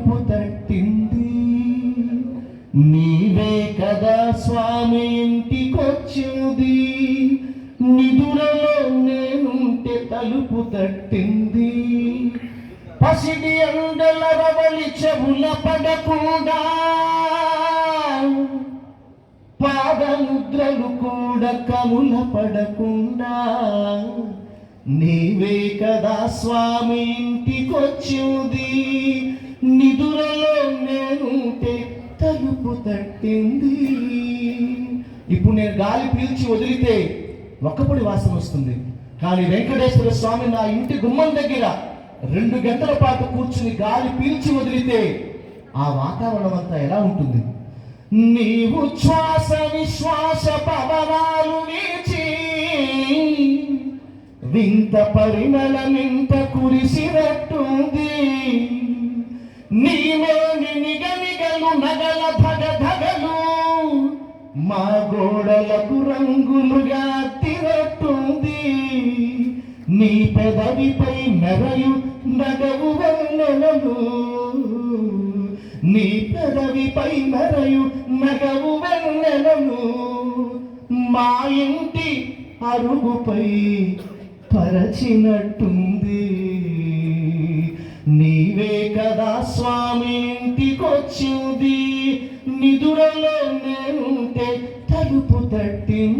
వైపు తట్టింది నీవే కదా స్వామి ఇంటికొచ్చింది. నిధులలో నేనుంటే తలుపు తట్టింది. పసిడి అండల రవలి చెవుల పడకుండా. పాదముద్రలు కూడా కనుల పడకుండా. నీవే కదా స్వామి ఇంటికొచ్చింది. తలుపు తట్టింది. ఇప్పుడు నేను గాలి పీల్చి వదిలితే ఒక్కపొడి వాసన వస్తుంది. కానీ వెంకటేశ్వర స్వామి నా ఇంటి గుమ్మం దగ్గర రెండు గంటల పాటు కూర్చుని గాలి పీల్చి వదిలితే ఆ వాతావరణం అంతా ఎలా ఉంటుంది? నీవు శ్వాస విశ్వాస పవనాలు నీచి వింత పరిమళమింత కురిసినట్టుంది. నీ నిగనిగలు నగల భగ భగలు మా గోడలకు రంగులుగా తిరట్టుంది. నీ పెదవిపై మెరయు నగవు వెన్నెలలు నీ పెదవిపై మెరయు నగవు వెన్నెలలు మా ఇంటి అరుగుపై పరచినట్టుంది. నీవే కదా స్వామి వచ్చింది. నిదురలో నేనుంటే తలుపు తట్టింది.